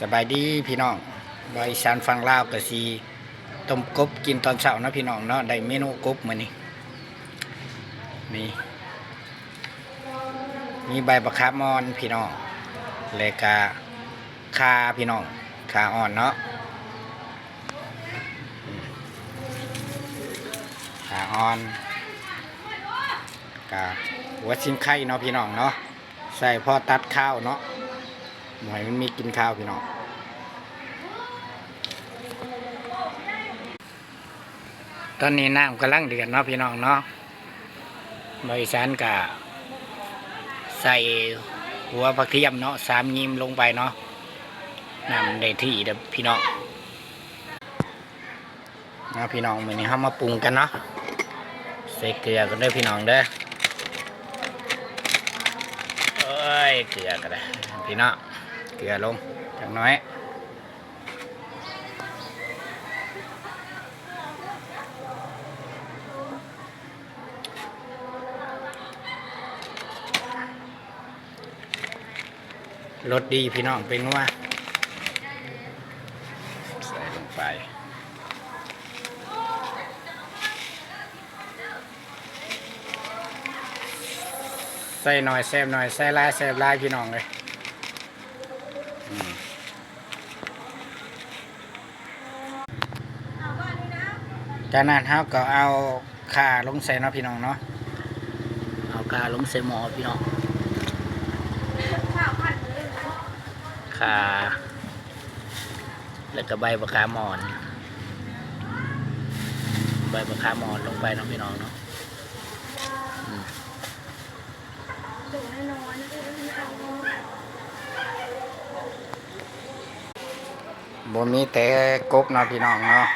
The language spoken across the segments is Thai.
สบายดีพี่น้องบอยสานฟังลาวกะซีต้มกบกินตอนเช้านะพี่น้องเนาะได้เมนูกบมื้อนี้มีมีใบบักคามอนพี่น้องแล้วก็คาพี่น้องคาอ่อนเนาะคาอ่อนกะหัวชิงไข่เนาะพี่น้องเนาะใส่พอตัดข้าวเนาะ หมอยมันมีกินข้าวพี่น้องตอนนี้น้ำกำลังเดือดเนาะพี่น้องเนาะบริสานกะใส่หัวผักเทียมเนาะสามยิมลงไปเนาะน้ำได้ที่เด้อพี่น้องนะพี่น้องมือนี้เรามาปรุงกันเนาะใส่เกลือกันเด้พี่น้องเด้อเอ้ยเกลือกันเลยพี่น้อง เกลือลงจังน้อยรสดีพี่น้องเป็นว่าใส่ลงไปใส่หน่อยแซบหน่อยใส่ลายแซบลายพี่น้องเลย จากนั้นเราก็เอาขาลงใส่เนาะพี่น้องเนาะ เอาขาลงใส่หมอพี่น้องขาแล้วก็ใบมะขามอน ใบมะขามอ่อนลงไปเนาะพี่น้องเนาะ บ่มีแต่กบเนาะพี่น้องเนาะ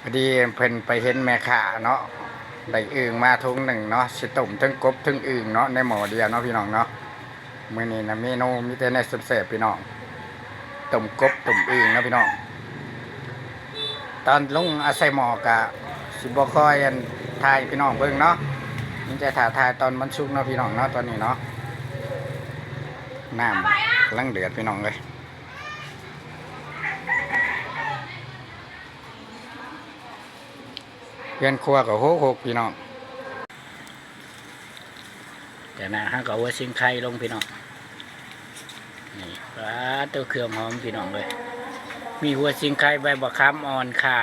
พอดีเพิ่นไปเห็นแม่ค้าเนาะได้อึ่งมาทุงหนึ่งเนาะสิต้มทั้งกบทั้งอึ่งเนาะในหม้อเดียวเนาะพี่น้องเนาะมื้อนี้นะเมนูมีแต่ในแซ่บพี่น้องต้มกบต้มอึ่งเนาะพี่น้องตอนลงอาศัยหมอกะสิบ่ค่อยอันถ่ายพี่น้องเบิ่งเนาะมันจะถ่ายถ่ายตอนมันสุกเนาะพี่น้องเนาะตอนนี้เนาะน้ำลังเดือดพี่น้องเลย เพื่อนครัวกับโฮกโฮกพี่น้องแต่นะฮะก็เอาไว่าซิงไข่ลงพี่น้องนี่ปลาตัวเครื่องหอมพี่น้องเลย มีหัวซิงไข่ใบบักคามอ่อนค่ะ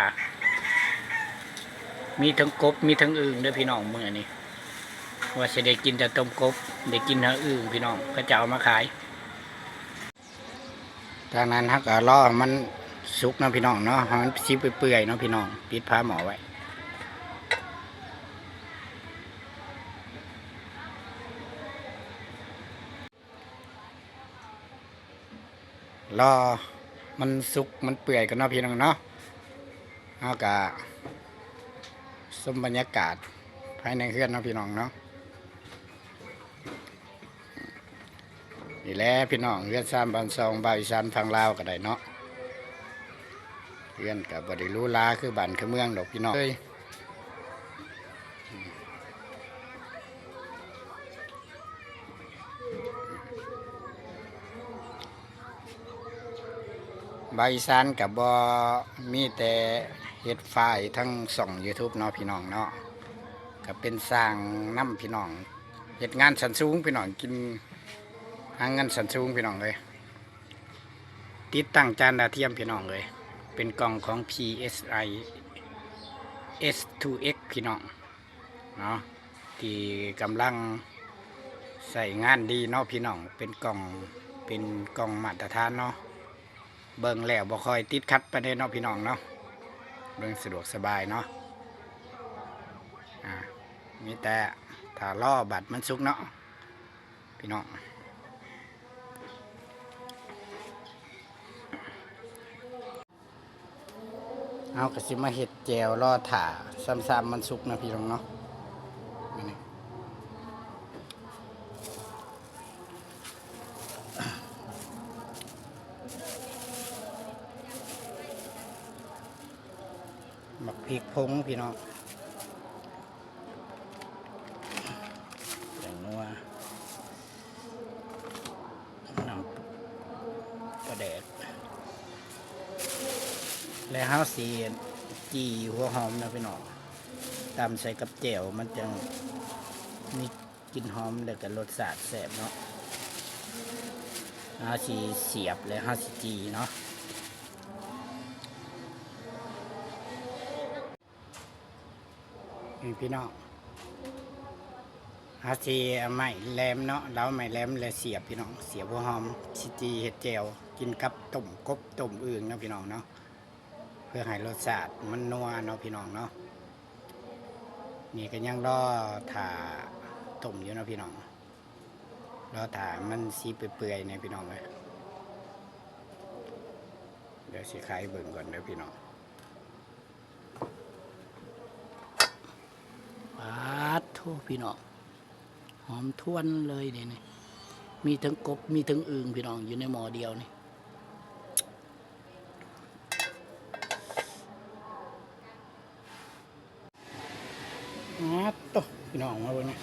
มีทั้งกบมีทั้งอึ่งด้วยพี่น้องเมื่อนี้ว่าจะได้กินแต่ต้มกบได้กินทั้งอึ่งพี่น้องก็จะเอามาขายจากนั้นฮะก็รอมันสุกเนาะพี่น้องเนาะห้มันซิเปื่อยๆเนาะพี่น้องปิดผ้าหมอไว้ รอมันสุกมันเปื่อยกันเนาะพี่น้องเนาะเอากะสมบรรยากาศภายในเฮือนเนาะพี่น้องเนาะนี่แหละพี่น้องเฮือนซามบันซองบาวอีสานฟังลาวก็ได้เนาะเฮือนกับบริรู้ลาคือบ้านคือเมืองดอกพี่น้องเอ้ย บาอีสานกับบอมีแต่เฮ็ดฝ่ายทั้งสอง YouTube เนาะพี่น้องเนาะก็เป็นสร้างน้ำพี่น้องเฮ็ดงานสันสูงพี่น้องกินหางเงินสันสูงพี่น้องเลย ติดตั้งจานดาวเทียมพี่น้องเลย เป็นกล่องของ PSI S2X พี่น้องเนาะที่กำลังใส่งานดีเนาะพี่น้องเป็นกล่องเป็นกล่องมาตรฐานเนาะ เบิ่งแล้วบ่ค่อยติดขัดประเด็นเนาะพี่น้องเนาะเบิ่งสะดวกสบายเนาะอ่ามีแต่ถ้าล่อบัตรมันสุกเนาะพี่น้องเอากระสิมาเห็ดแจวรอถ่าซ้ำๆมันสุกนะพี่น้องเนาะนี่หมัก พริกพงพี่น้องอย่างนัวน้ำปลลาแดกแล้วห้าสีจีหัวหอมนะพี่น้องตำใส่กับแจ่วมันจะมีกลิ่นหอมแล้วก็รสชาติแซ่บเนาะห้าสีเสียบและห้าสีจีเนาะ พี่น้องห้าสีเอาไม้แหลมเนาะแล้วไม้แหลมแล้วเสียบพี่น้อง เสียบหัวหอมสีจีเห็ดแจ่วกินกับต้มกบต้มอึ่งเนาะพี่น้องเนาะเพื่อให้รสชาติมันนัวเนาะพี่น้องเนาะนี่ก็ยังรอถ่าต้มอยู่เนาะพี่น้องรอถ่ามันสีเปื่อยๆเนี่ยพี่น้องเลยเดี๋ยวสิขายเบิ่งก่อนเด้อพี่น้องาดโทพี่น้องหอมทวนเลยเดี๋ยวนี้มีทั้งกบมีทั้งอึ่งพี่น้องอยู่ในหม้อเดียวนี่อ๋อตพี่น้องมาเบิ่งนะ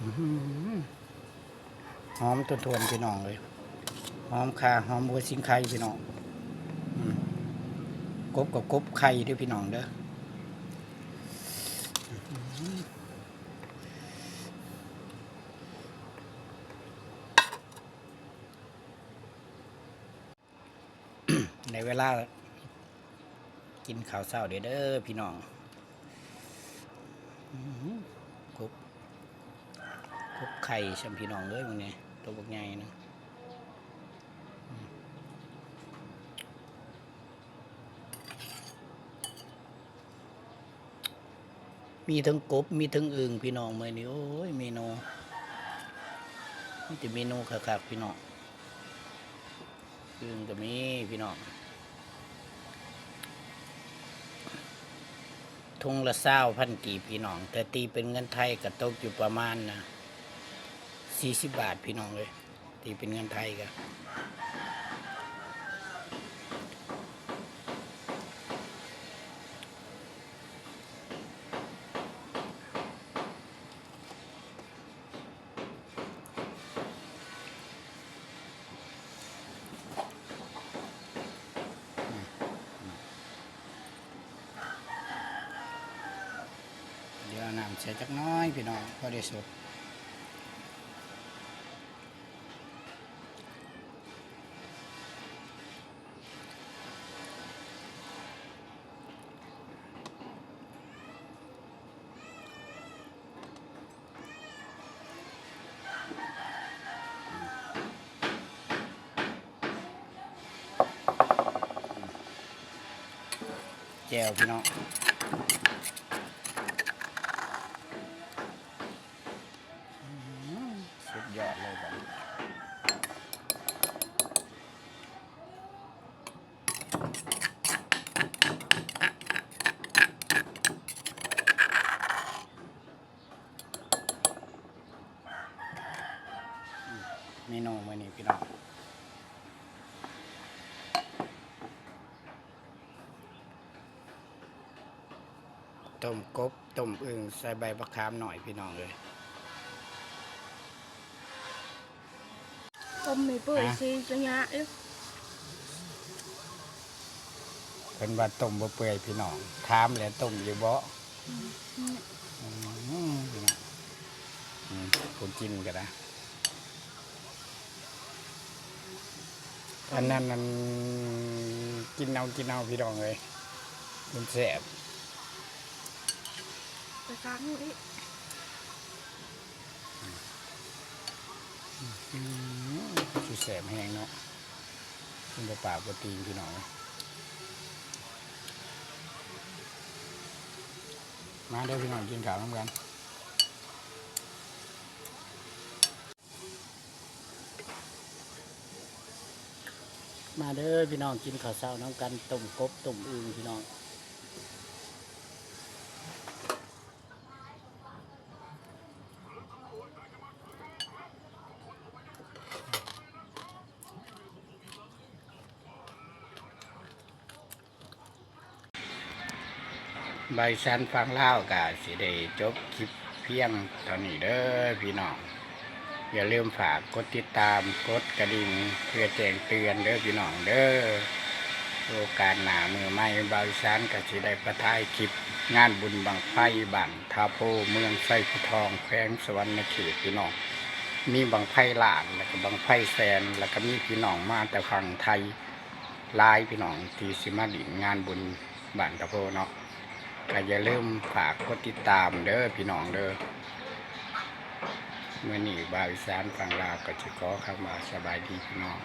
อื้อหือมทวนๆพี่น้องเลยหอมคาหอมบัวสิงไข่พี่น้องกบกับกบไข่ด้วยพี่น้องเด้อ ในเวลา กินข้าวเช้าเด้อพี่น้องกบกบไข่ชัมพี่น้องเลยมึงเนี่ยตัวบักใหญ่นะ มีทั้งกบมีทั้งอึ่งพี่น้องเมื่อนี้โอ้ยเมนูมีแต่เมนูคักๆพี่น้องอึ่งก็มีพี่น้องทุงละเศร้าพันกี่พี่น้อง แต่ตีเป็นเงินไทยก็ตกอยู่ประมาณนะสี่สิบบาทพี่น้องเลย ตีเป็นเงินไทยก็เน้ำใส่จักน้อยพี่น้องพอได้สดแจวพี่น้อง ต้มกบต้มอึ่งใส่ใบมะขามหน่อยพี่น้องเลย Không mì bưởi À. xì cho nhà ấy เป็นว่าต้มบ่เปื่อยพี่น้องถามแล้วต้มอยู่บ่อืมพี่น้องอืมคนกินก็ได้อันนั้นมันกินเอากินเอาพี่น้องเลยมันแสบ Cái sáng ấy อืมสิแสบแห้งเนาะกินแต่ปากบ่ตีนพี่น้องมาเด้อพี่น้องกินข้าวน้ำกันมาเด้อพี่น้องกินข้าวเช้าน้ำกันต้มกบต้มอึ่งพี่น้อง ใบชันฟังเล่าวกะสิได้จบคลิปเพียงเท่านี้เด้อพี่น้องอย่าลืมฝากกดติดตามกดกระดิ่งเพื่อแจ้งเตือนเด้อพี่น้องเด้อโอกาสหนามือไม่บาวอีสานก็สิได้ประทายคลิป งานบุญบังไฟบันทาโพเมืองไส้ผู้ทองแขวงสวรรณเขตพี่น้องมีบังไฟหลานแล้วก็บังไฟแซนแล้วก็มีพี่น้องมาแต่ฝั่งไทยลายพี่น้องที่สิมาดินงานบุญบ้านตะโพเนาะ ก็อย่าลืมฝากกดติดตามเด้อพี่น้องเด้อเมื่อนี้บาวิสานฟังลาวก็จะขอคำว่าสบายดีพี่น้อง